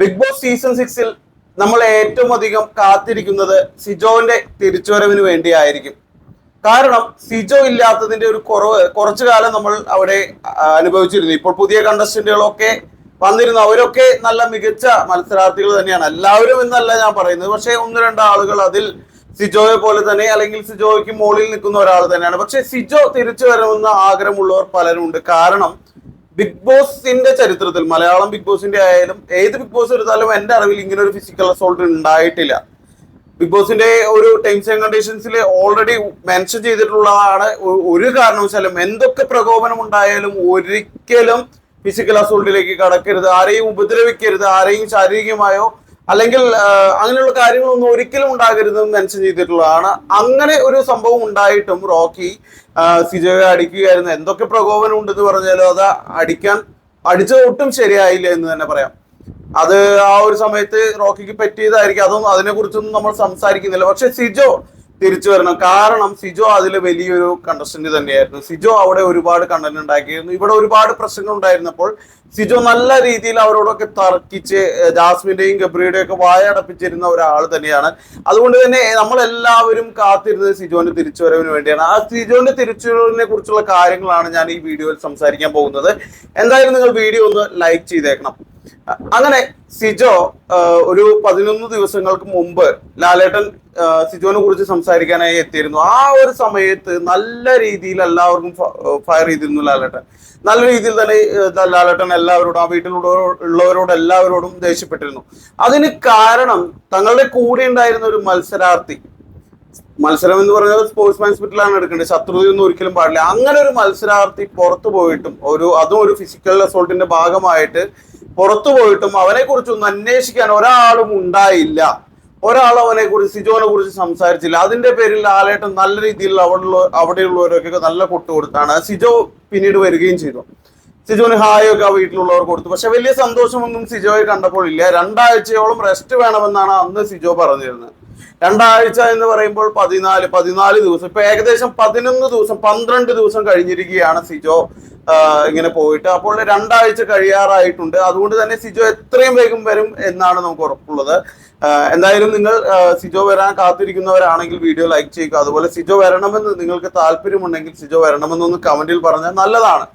Big boss season സിക്സിൽ നമ്മൾ ഏറ്റവും അധികം കാത്തിരിക്കുന്നത് സിജോന്റെ തിരിച്ചുവരവിന് വേണ്ടിയായിരിക്കും. കാരണം സിജോ ഇല്ലാത്തതിന്റെ ഒരു കുറവ് കുറച്ചു കാലം നമ്മൾ അവിടെ അനുഭവിച്ചിരുന്നു. ഇപ്പോൾ പുതിയ കണ്ടസ്റ്റന്റുകളൊക്കെ വന്നിരുന്നു. അവരൊക്കെ നല്ല മികച്ച മത്സരാർത്ഥികൾ തന്നെയാണ്. എല്ലാവരും എന്നല്ല ഞാൻ പറയുന്നത്. പക്ഷേ ഒന്ന് രണ്ട് ആളുകൾ അതിൽ സിജോയെ പോലെ തന്നെ അല്ലെങ്കിൽ സിജോയ്ക്ക് മുകളിൽ നിൽക്കുന്ന ഒരാൾ തന്നെയാണ്. പക്ഷെ സിജോ തിരിച്ചു വരണമെന്ന് ആഗ്രഹമുള്ളവർ പലരുമുണ്ട് കാരണം ബിഗ് ബോസിന്റെ ചരിത്രത്തിൽ മലയാളം ബിഗ് ബോസിന്റെ ആയാലും ഏത് ബിഗ് ബോസ് എടുത്താലും എന്റെ അറിവിൽ ഇങ്ങനെ ഒരു ഫിസിക്കൽ അസോൾട്ട് ഉണ്ടായിട്ടില്ല. ബിഗ് ബോസിന്റെ ഒരു ടൈംസ് ആൻഡ് കണ്ടീഷൻസിൽ ഓൾറെഡി മെൻഷൻ ചെയ്തിട്ടുള്ളതാണ്. ഒരു കാരണവശാലും എന്തൊക്കെ പ്രകോപനം ഉണ്ടായാലും ഒരിക്കലും ഫിസിക്കൽ അസോൾട്ടിലേക്ക് കടക്കരുത്. ആരെയും ഉപദ്രവിക്കരുത്. ആരെയും ശാരീരികമായോ അല്ലെങ്കിൽ അങ്ങനെയുള്ള കാര്യങ്ങളൊന്നും ഒരിക്കലും ഉണ്ടാകരുതെന്ന് മെൻഷൻ ചെയ്തിട്ടുള്ളതാണ്. അങ്ങനെ ഒരു സംഭവം ഉണ്ടായിട്ടും റോക്കി സിജോയെ അടിക്കുകയായിരുന്നു. എന്തൊക്കെ പ്രകോപനം ഉണ്ടെന്ന് പറഞ്ഞാലും അത് അടിക്കാൻ അടിച്ചത് ഒട്ടും ശരിയായില്ല എന്ന് തന്നെ പറയാം. അത് ആ ഒരു സമയത്ത് റോക്കിക്ക് പറ്റിയതായിരിക്കും. അതൊന്നും അതിനെ കുറിച്ചൊന്നും നമ്മൾ സംസാരിക്കുന്നില്ല. പക്ഷെ സിജോ തിരിച്ചു വരണം. കാരണം സിജോ അതിൽ വലിയൊരു കണ്ടസ്റ്റന്റ് തന്നെയായിരുന്നു. സിജോ അവിടെ ഒരുപാട് കണ്ടന്റ് ഉണ്ടാക്കിയിരുന്നു. ഇവിടെ ഒരുപാട് പ്രശ്നങ്ങൾ ഉണ്ടായിരുന്നപ്പോൾ സിജോ നല്ല രീതിയിൽ അവരോടൊക്കെ തർക്കിച്ച് ജാസ്മിന്റെയും ഗബ്രിയുടെയും ഒക്കെ വായടപ്പിച്ചിരുന്ന ഒരാൾ തന്നെയാണ്. അതുകൊണ്ട് തന്നെ നമ്മളെല്ലാവരും കാത്തിരുന്നത് സിജോന്റെ തിരിച്ചുവരവിന് വേണ്ടിയാണ്. ആ സിജോന്റെ തിരിച്ചുവരവിനെ കുറിച്ചുള്ള കാര്യങ്ങളാണ് ഞാൻ ഈ വീഡിയോയിൽ സംസാരിക്കാൻ പോകുന്നത്. എന്തായാലും നിങ്ങൾ വീഡിയോ ഒന്ന് ലൈക്ക് ചെയ്തേക്കണം. അങ്ങനെ സിജോ ഒരു പതിനൊന്ന് ദിവസങ്ങൾക്ക് മുമ്പ് ലാലേട്ടൻ സിജോനെ കുറിച്ച് സംസാരിക്കാനായി എത്തിയിരുന്നു. ആ ഒരു സമയത്ത് നല്ല രീതിയിൽ എല്ലാവർക്കും ഫയർ ചെയ്തിരുന്നു ലാലേട്ടൻ. നല്ല രീതിയിൽ തന്നെ ലാലേട്ടൻ എല്ലാവരോടും ആ വീട്ടിലുള്ളവരോട് എല്ലാവരോടും ദേഷ്യപ്പെട്ടിരുന്നു. അതിന് കാരണം തങ്ങളുടെ കൂടെ ഉണ്ടായിരുന്ന ഒരു മത്സരാർത്ഥി. മത്സരം എന്ന് പറഞ്ഞാൽ സ്പോർട്സ്മാൻ സ്പിറ്റിലാണ് എടുക്കേണ്ടത്. ശത്രുതയൊന്നും ഒരിക്കലും പാടില്ല. അങ്ങനെ ഒരു മത്സരാർത്ഥി പുറത്തു പോയിട്ടും ഒരു അതും ഒരു ഫിസിക്കൽ അസോൾട്ടിന്റെ ഭാഗമായിട്ട് പുറത്തു പോയിട്ടും അവനെ കുറിച്ചൊന്നും അന്വേഷിക്കാൻ ഒരാളും ഉണ്ടായില്ല. ഒരാൾ അവനെ കുറിച്ച് സിജോനെ കുറിച്ച് സംസാരിച്ചില്ല. അതിന്റെ പേരിൽ ആലേട്ടൻ നല്ല രീതിയിൽ അവിടെ അവിടെയുള്ളവരൊക്കെ നല്ല കൊട്ടു കൊടുത്താണ്. സിജോ പിന്നീട് വരികയും ചെയ്തു. സിജോന് ഹായ് ഒക്കെ ആ വീട്ടിലുള്ളവർ കൊടുത്തു. പക്ഷെ വലിയ സന്തോഷമൊന്നും സിജോയെ കണ്ടപ്പോൾ ഇല്ല. രണ്ടാഴ്ചയോളം റെസ്റ്റ് വേണമെന്നാണ് അന്ന് സിജോ പറഞ്ഞിരുന്നത്. രണ്ടാഴ്ച എന്ന് പറയുമ്പോൾ പതിനാല് പതിനാല് ദിവസം. ഇപ്പൊ ഏകദേശം പതിനൊന്ന് ദിവസം പന്ത്രണ്ട് ദിവസം കഴിഞ്ഞിരിക്കുകയാണ് സിജോ ഇങ്ങനെ പോയിട്ട്. അപ്പോൾ രണ്ടാഴ്ച കഴിയാറായിട്ടുണ്ട്. അതുകൊണ്ട് തന്നെ സിജോ എത്രയും വേഗം വരും എന്നാണ് നമുക്ക് ഉറപ്പുള്ളത്. എന്തായാലും നിങ്ങൾ സിജോ വരാൻ കാത്തിരിക്കുന്നവരാണെങ്കിൽ വീഡിയോ ലൈക്ക് ചെയ്യുക. അതുപോലെ സിജോ വരണമെന്ന് നിങ്ങൾക്ക് താല്പര്യമുണ്ടെങ്കിൽ സിജോ വരണമെന്നൊന്ന് കമന്റിൽ പറഞ്ഞാൽ നല്ലതാണ്.